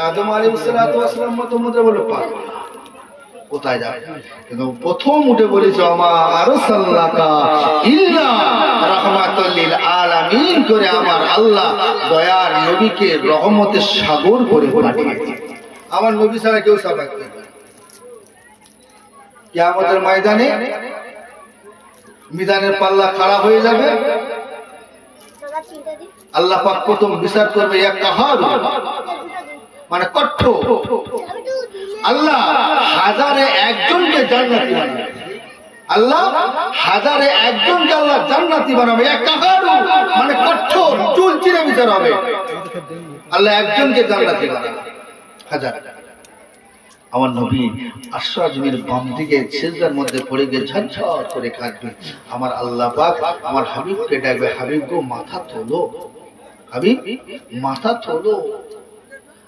আদম আলী সালাম মতো মধ্যে বলে পারব না। কোথায় যাবে কিন্তু প্রথম উঠে বলেছে আমার সাল্লাকা ইল্লা রাহমাতুল্লিল আলামিন করে আমার আল্লাহ দয়ার নবীকে রহমতের সাগর করে পাঠিয়েছে আমার নবী ছাড়া কেউ সাবাক না। কিয়ামতের ময়দানে মিদানের পাল্লা খাড়া হয়ে যাবে আল্লাহ পাক প্রথম বিচার করবে এক কাহার মানে কঠোর আল্লাহ হাজারে একজনকে জান্নাতি বানাবে। আল্লাহ হাজারে একজনকে আল্লাহ জান্নাতি বানাবে। এক কাহারু মানে কঠোর চুল চিরে বিচার হবে। আল্লাহ একজনকে জান্নাতি বানাবে। হাজার। আমার নবী আশ্রাজমের বাম দিকে সেজদার মধ্যে পড়ে গিয়ে ঝরঝর করে কাঁদবে। আমার আল্লাহ পাক আমার হাবিবকে ডাকবে, হাবিব গো, মাথা তোলো। হাবিব, মাথা তোলো।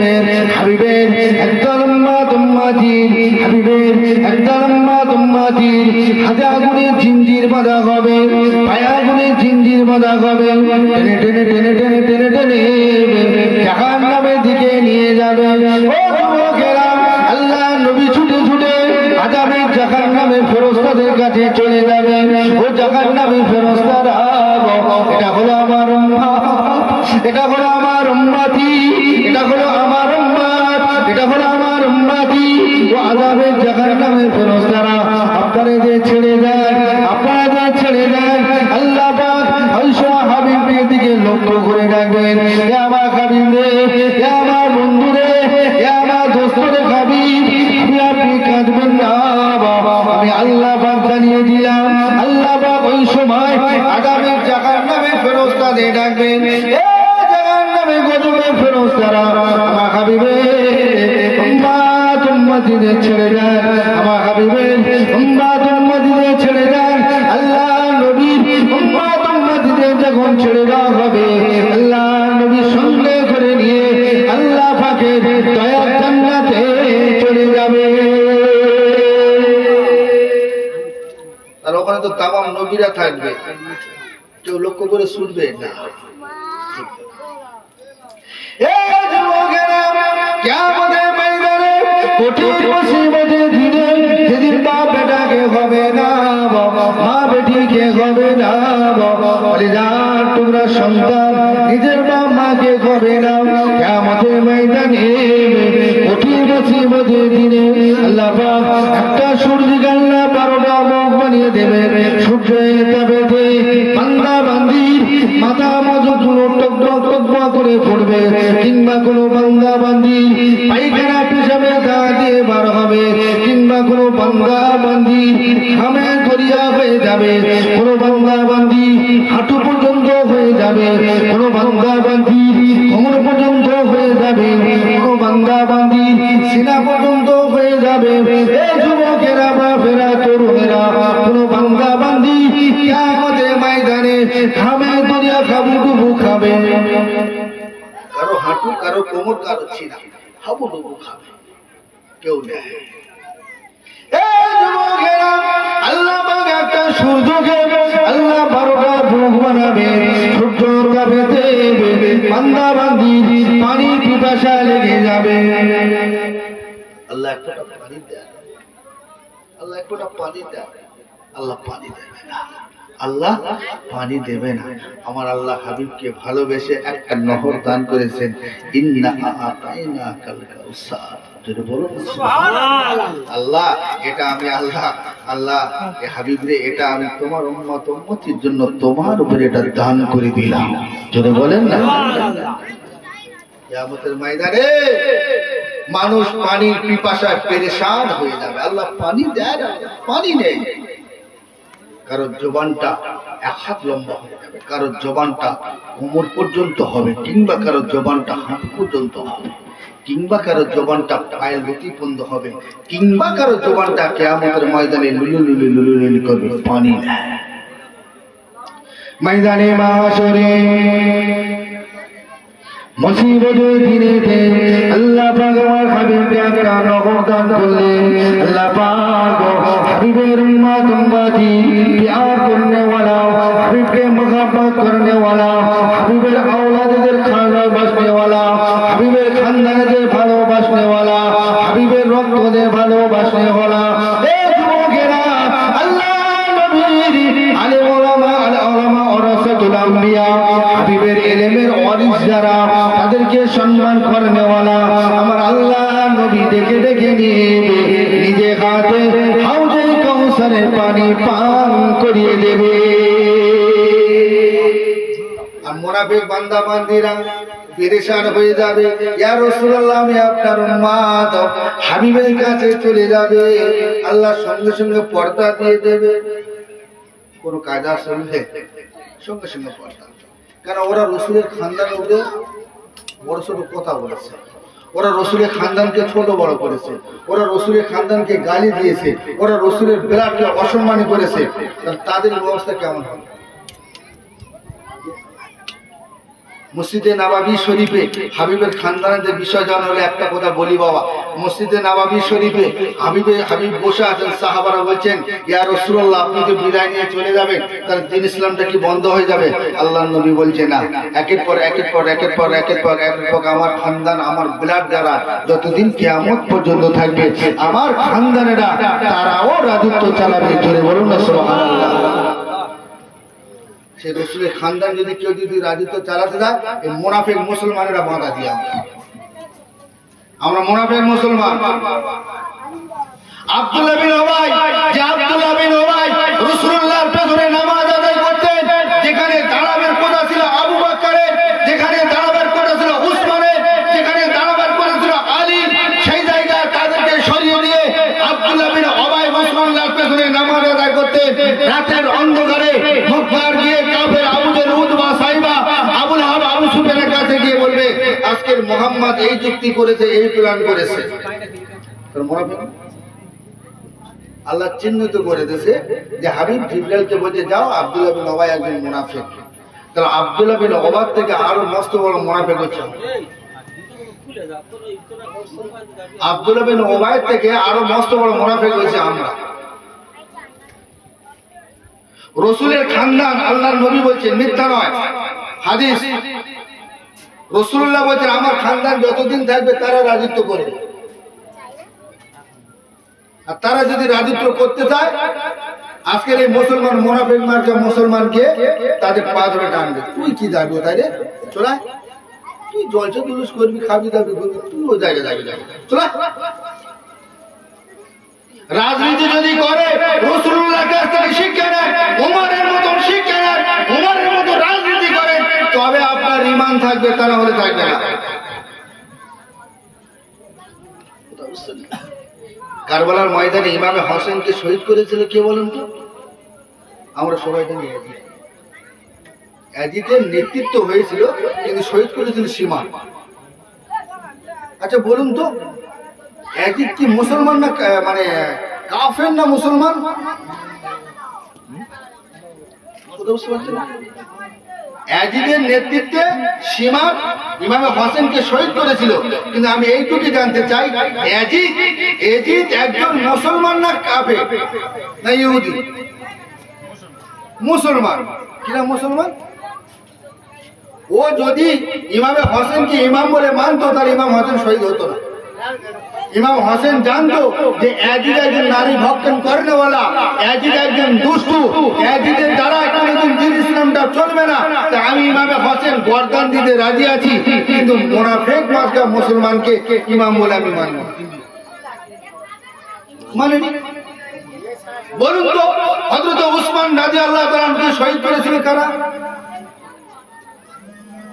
দেখবেন হাবিবের একদল উম্মাত হাবিবের একদল উম্মাতির হাতে আগুনের জিঞ্জির বাঁধা হবে পায়ে আগুনের জিঞ্জির বাঁধা হবে। টেনে টেনে টেনে টেনে টেনে টেনে জাহান্নামের দিকে নিয়ে যাবে। কাছে চলে যাবে। ও জাহান্নামের ফেরস্তারা, এটা হলো আমার এটা হলো ফেরস্তারা আপনারা যে তো তামাম নবীরা থাকবে। কেউ লক্ষ্য করে শুনবে? না। মা সন্তান, নিজের বাপ মাকে হবে না। মাথা মজুগুলো টক টক টক টক করে পড়বে। কিংবা কোনো বান্দা বান্দি পায়খানা পিছাবে গা দিয়ে বার হবে। কিংবা কোনো বান্দা বান্দি খামে দরিয়া হয়ে যাবে। কোনো বান্দা বান্দি হাঁটু পর্যন্ত হয়ে যাবে। কোনো বান্দা বান্দি কোমর পর্যন্ত হয়ে যাবে। কোনো বান্দা বান্দি সিনা পর্যন্ত হয়ে যাবে। এই যুবকেরা বা ফেরা তরুণেরা, কোনো বান্দা বান্দি ময়দানে খামে খাবু ডুবু খাবে। কারও হাঁটু কারও কোমর কারও ছিনা হাবু ডুবু খাবে। কেউ আল্লাহ একটা সূর্যকে আল্লাহ বারোটা বুক বানাবে। সূর্য কাঁপে দেবে। বান্দা বান্দি পানি পিপাসা লেগে যাবে। আল্লাহ একটা পানি দেয় আল্লাহ একটা পানি দেয় আল্লাহ পানি দেবে না আল্লাহ পানি দেবে না। আমার আল্লাহ হাবিবকে ভালোবেসে একটা নহর দান করেছেন। ইন্না আতাইনা কাল কাউসার। যদি বলো। আল্লাহ এটা আমি আল্লাহ আল্লাহ হাবিব রে এটা আমি তোমার উম্মত উম্মতির জন্য তোমার উপরে এটা দান করে দিলাম। যদি বলেন না। কিয়ামতের ময়দানে মানুষ পানির পিপাসায় পেরেশান হয়ে যাবে। আল্লাহ পানি দেয় না, পানি নেই। কারোর জবানটা এক হাত লম্বা হয়ে যাবে। কারোর জবানটা কোমর পর্যন্ত হবে, কিংবা কারোর জবানটা হাঁটু পর্যন্ত হবে, কিংবা কারও জবানটা পায়ের গতিপন্দ হবে, কিংবা কারও জবানটা কেয়ামতের ময়দানে লুলু লুলু লুলু লুলু করবে, পানি ময়দানে মাসরে মুসিবতের দিনেতে আল্লাহ পাক আমার হাবিবকে নগর দান করলেন। আল্লাহ পাক হাবিবের আওলাদের ভালোবাসনেওয়ালা হাবিবের খানদানেদের ভালোবাসনেওয়ালা হাবিবের রক্তদের ভালোবাসনেওয়ালা হাবিবের এলেমের অরিস যারা, তাদেরকে সম্মান করনেওয়ালা, আমার আল্লাহ নবী ডেকে দেখে নিয়ে নিজে হাতে হাউজে কৌসারের পানি পান করিয়ে দেবে। মোনাফিক বান্দা বান্দিরা পেরেশান হয়ে যাবে। ইয়া রাসূলুল্লাহ, আমি আপনার উম্মত হাবিবের কাছে চলে যাবে। আল্লাহ সঙ্গে সঙ্গে পর্দা দিয়ে দেবে। কোন কাজা শুনলে সঙ্গে সঙ্গে পর্দা। কারণ ওরা রসুলের খানদান উঠে বড় ছোট কথা বলেছে। ওরা রসুলের খানদানকে ছোট বড় করেছে। ওরা রসুলের খানদানকে গালি দিয়েছে। ওরা রসুলের বেলাটকে অসম্মানী করেছে। তাদের ব্যবস্থা কেমন হবে? মসজিদে নাবাবি শরীফে হাবিবের খানদানের বিষয় জানা হলে, একটা কথা বলি বাবা, মসজিদে নাবাবি শরীফে হাবিবে হাবিব বসে আছেন, সাহাবারা বলছেন, ইয়া রসুল্লাহ আপনি তো বিদায় নিয়ে চলে যাবেন, তাহলে দিন ইসলামটা কি বন্ধ হয়ে যাবে? আল্লাহ নবী বলছে, না, একের পর একের পর একের পর একের পর একের পর আমার খানদান, আমার ব্লাড দ্বারা যতদিন কেয়ামত পর্যন্ত থাকবে, আমার খানদানেরা তারাও রাজত্ব চালাবে। জোরে বলুন না সুবহানাল্লাহ। সে রসুলের খানদান যদি কেউ যদি রাজত্ব চালাতে যায়, এই মোনাফেক মুসলমানেরা বাধা দিয়ে আমরা মোনাফেক মুসলমান। যেখানে উসমানের, যেখানে আলী, সেই জায়গায় তাদেরকে সরিয়ে নামাজ আদায় করতেন। রাতের অন্ধকারে মক্কার গিয়ে কাফের আবুদের উদবা সাইবা আবুল হাব আবু সুফিয়ানের কাছে গিয়ে বলবে আজকের মোহাম্মদ এই চুক্তি করেছে, এই প্ল্যান করেছে। আল্লাহ চিহ্নিত করে দিয়েছে যে হাবিব জিবরাইলকে বলছে, যাও, আব্দুল্লাহ বিন ওবাই একজন মুনাফিক। তাহলে আব্দুল্লাহ বিন ওবাদ থেকে আরও মস্ত বড় মুনাফিক হচ্ছে। আব্দুল্লাহ বিন ওবাই থেকে আরও মস্ত বড় মুনাফিক হয়েছে আমরা। রসুলের খানদান আল্লাহর নবী বলছেন মিথ্যা নয়। হাদিস। রসুল্লাহ বলছেন, আমার খানদান যতদিন থাকবে, তারা রাজত্ব করবে আর তারা যদি রাজত্ব করতে চায়, আজকের এই মুসলমান মোনাফেক মার্কা মুসলমানকে তাদের পা ধরে টানবে। তুই কি যাবি তাই রে চলা, তুই জলসা জুলুস করবি, খাবি দাবি করবি, তুই ও জায়গায় যাবি যাবি। চলা, রাজনীতি যদি করে রসুল্লাহ শিক্ষা নেয় উমারের মতন শিক্ষা নেয় উমারের মতো রাজনীতি করে তবে আপনার ইমান থাকবে তা হলে থাকবে না? কারবালার ময়দানে ইমামে হোসেনকে শহীদ করেছিল কে বলেন তো? আমরা সবাই জানি অ্যাজিদের নেতৃত্ব হয়েছিল, কিন্তু শহীদ করেছিল সীমা। আচ্ছা বলুন তো অ্যাজিদ কি মুসলমান না মানে কাফের না মুসলমান? অ্যাজিদের নেতৃত্বে সীমা ইমামে হোসেনকে শহীদ করেছিল। কিন্তু আমি এইটুকু জানতে চাই অ্যাজিদ এজিদ একজন মুসলমান না কাফে না ইহুদি? মুসলমান। কিনা মুসলমান? ও যদি ইমামে হোসেনকে ইমাম বলে মানতো তার ইমাম হোসেন শহীদ হতো না। ইমাম হোসেন জানতো যে একজন নারী করেনেওয়ালা অ্যাজিদ একজন দুষ্টু দ্বারা কোনোদিন দিন ইসলামটা চলবে না। আমি ইমামে হোসেন গর্দান দিতে রাজি আছি, কিন্তু মোনাফেক মুসলমানকে ইমাম বলে আমি মানব মানে বলুন তো হজরত উসমান রাজি আল্লাহ শহীদ করেছিল কারা?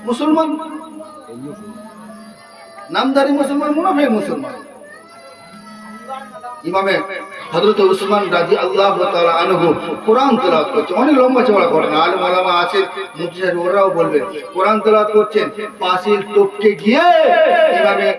মুসলমান? নামদারি মুসলমান, মুনাফেক মুসলমান। ইমামে হযরত উসমান রাজি আল্লাহ আনহু কোরআন তেলাওয়াত করছে। অনেক লম্বা চড়া ঘটনা। আলম আলামা আছে মুফতি ওরাও বলবেন, কোরআন তেলাওয়াত করছেন পাশিল টপকে গিয়ে ইমামে